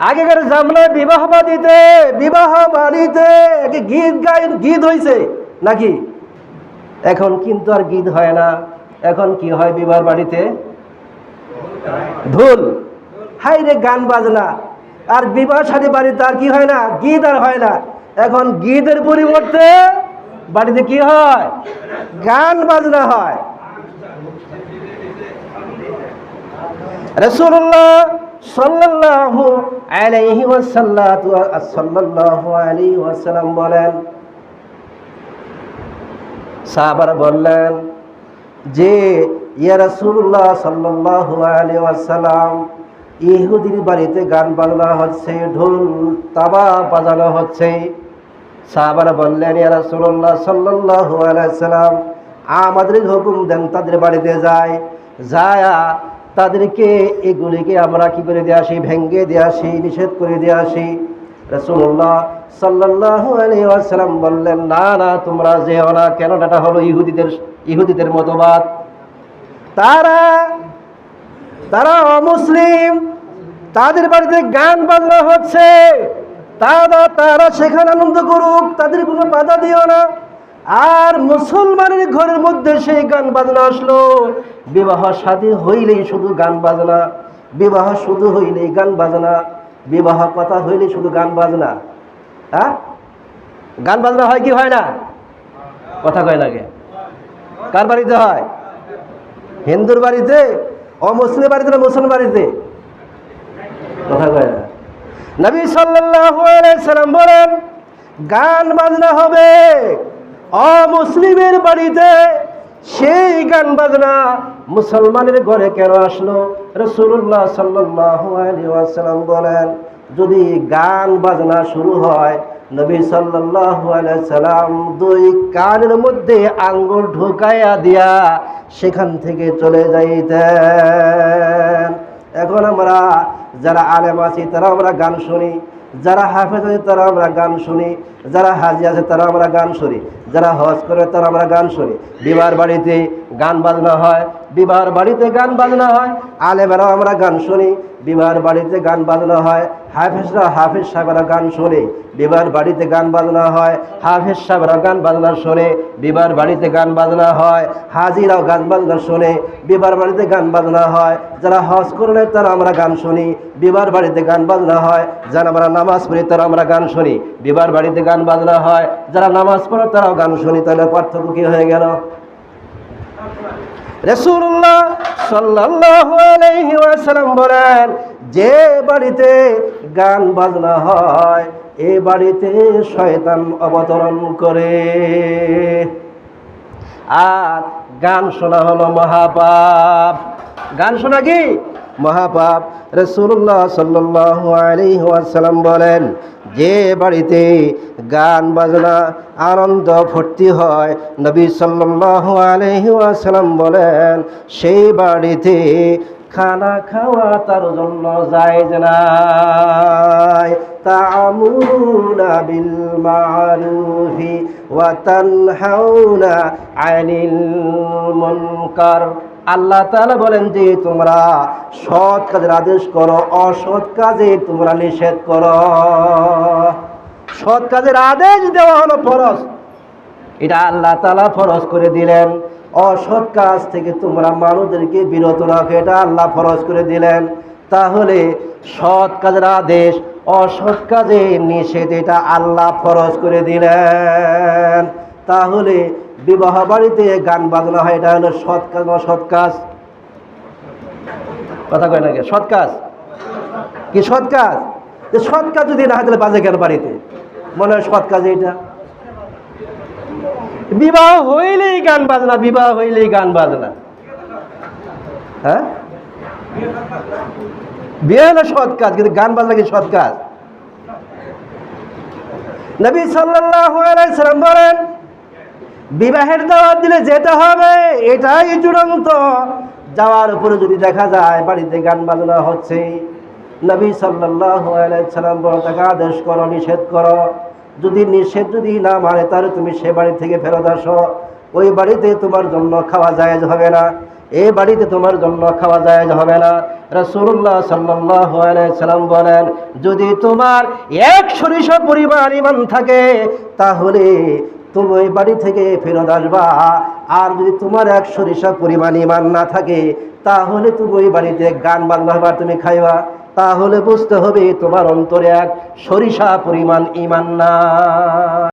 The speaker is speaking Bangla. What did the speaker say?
আগেকার জামলায় বিবাহ বাড়িতে বিবাহ বাড়িতে গীত গাই গীত হয়েছে নাকি? এখন কিন্তু আর গীত হয় না। এখন কি হয় বিবাহ বাড়িতে ধুল। হাই রে গান বাজনা। আর বিবাহ সাথী বাড়িতে আর কি হয় না? গীত আর হয় না। এখন গীতের পরিবর্তে বাড়িতে কি হয়? গান বাজনা হয়। রসুল্লাহ সাল্লাল্লাহু আলাইহি ওয়াসাল্লাতু সাল্লাল্লাহু আলাইহি ওয়াসাল্লাম বলেন, সাহাবারা বললেন যে, ইয়া রাসূলুল্লাহ সাল্লাল্লাহু আলাইহি ওয়াসাল্লাম, ইহুদির বাড়িতে গান বাজনা হচ্ছে, ঢোল তাবা বাজানো হচ্ছে। সাহাবারা বললেন, ইয়া রাসূলুল্লাহ সাল্লাল্লাহু আলাইহি সাল্লাম আমাদের হুকুম দেন তাদের বাড়িতে যায়, যায়া তাদেরকে এগুলিকে আমরা কি করে দিয়ে আসি? ভেঙ্গে দিয়ে আসি, নিষেধ করে দিয়ে আসি। রসুল্লাহ সাল্লাল্লাহু আলাইহি ওয়াসাল্লাম বললেন, না না, তোমরা যেও না। কেন? এটা হলো ইহুদিদের ইহুদিদের মতবাদ। তারা তারা অমুসলিম। তাদের বাড়িতে গান বাজনা হচ্ছে। তারা তারা সেখানে আনন্দ করুক। তাদের কোনো বাধা দিও না। আর মুসলমানের ঘরের মধ্যে সেই গান বাজনা আসলো। বিবাহ শাদী হইলেই শুধু গান বাজনা। বিবাহ শুধু হইলেই গান বাজনা। বিবাহ কথা হইলেই শুধু গান বাজনা। হ্যাঁ? গান বাজনা হয় কি হয় না? কথা কয় লাগে কার বাড়িতে হয়? হিন্দুর বাড়িতে? অমুসলিম বাড়িতে না মুসলিম বাড়িতে? কথা কয় না। নবী সাল্লাম বলেন, গান বাজনা হবে। অমুসলিমের বাড়িতে সেই গান বাজনা মুসলমানের ঘরে কেন আসলো? রসুল্লাহ আলাইহি বলেন, যদি গান বাজনা শুরু হয়, নবী সাল্লাম দুই কানের মধ্যে আঙ্গুল ঢুকাইয়া দিয়া সেখান থেকে চলে যাইতেন। এখন আমরা যারা আলেম আছি তারা আমরা গান শুনি। যারা হাফেজ আছে তারা আমরা গান শুনি, যারা হাজি আছে তারা আমরা গান শুনি, যারা হজ করে তারা আমরা গান শুনি। বিবাহ বাড়িতে গান বাজনা হয় বিবাহ বাড়িতে গান বাজনা হয়, আলেমেরাও আমরা গান শুনি বিবাহ বাড়িতে গান বাজনা হয়। হাফেজরা হাফেজ সাহেবরা গান শোনে বিবাহ বাড়িতে গান বাজনা হয়। হাফেজ সাহেবরা গান বাজনা শোনে বিবাহ বাড়িতে গান বাজনা হয়। হাজিরাও গান বাজনা শোনে বিবাহ বাড়িতে গান বাজনা হয়। যারা হজ করলে তারা আমরা গান শুনি বিবাহ বাড়িতে গান বাজনা হয়। যারা আমরা নামাজ পড়ি তারা আমরা গান শুনি বিবাহ বাড়িতে গান বাজনা হয়। যারা নামাজ পড়ে তারাও গান শুনি, তাহলে পার্থক্য কি হয়ে গেল? রসুল্লাহ সাল্লাহ বলেন, যে বাড়িতে গান বাজনা হয়, এ বাড়িতে শয়তান অবতরণ করে। আর গান শোনা হলো মহাপাপ। গান শোনা কি? মহাপাপ রসুল্লাহ সাল্লাল্লাহু আলাইহি ওয়াসাল্লাম বলেন, যে বাড়িতে গান, বাজনা, আনন্দ, ফুর্তি হয়, নবী সাল্লাল্লাহু আলাইহি ওয়াসাল্লাম বলেন, সেই বাড়িতে খানা খাওয়া তার জন্য যায় নাই। তা'মুরুনা বিল মা'রুফি ওয়া তানহাউনা আনিল মুনকার। আল্লাহ তালা বলেন যে তোমরা সৎ কাজের আদেশ করো, অসৎ কাজে তোমরা নিষেধ করো। সৎ কাজের আদেশ দেওয়া হলো ফরজ। এটা আল্লাহ তালা ফরজ করে দিলেন। অসৎ কাজ থেকে তোমরা মানুষদেরকে বিরত রাখো, এটা আল্লাহ ফরজ করে দিলেন। তাহলে সৎ কাজের আদেশ, অসৎ কাজে নিষেধ, এটা আল্লাহ ফরজ করে দিলেন। তাহলে বিবাহ বাড়িতে গান বাজনা হয়, এটা হলো সৎ কাজ না সৎ কাজ। কথা কয় নাকি সৎ কাজ? কি সৎ কাজ? যে সৎ কাজ যদি না হয় বাজে কেন বাড়িতে? মনে হয় সৎ কাজ এটা বিবাহ হইলেই গান বাজনা, বিবাহ হইলেই গান বাজনা। হ্যাঁ? বিয়ে হলো সৎ কাজ, কিন্তু গান বাজনা কি সৎ কাজ? নবী আলাইহি সাল্লাম বলেন বিবাহের দাওয়াত দিলে যেতে হবে, এটাই চূড়ান্ত। যাওয়ার উপরে যদি দেখা যায় বাড়িতে গান বাজনা হচ্ছে, নবী সাল্লাম বলেন তাকে আদেশ করো, নিষেধ করো। যদি নিষেধ যদি না মানে তাহলে তুমি সে বাড়ি থেকে ফেরত আসো। ওই বাড়িতে তোমার জন্য খাওয়া জায়েজ হবে না। এই বাড়িতে তোমার জন্য খাওয়া যায় হবে না। রাসূলুল্লাহ সাল্লাল্লাহু আলাইহি সাল্লাম বলেন, যদি তোমার এক সরিষা পরিমাণ ইমান থাকে, তাহলে তুমি ওই বাড়ি থেকে ফেরত আসবা। আর যদি তোমার এক সরিষা পরিমাণ ইমান না থাকে, তাহলে তুমি ওই বাড়িতে গান বাংলা হবার তুমি খাইবা। তাহলে বুঝতে হবে তোমার অন্তরে এক সরিষা পরিমাণ ইমান না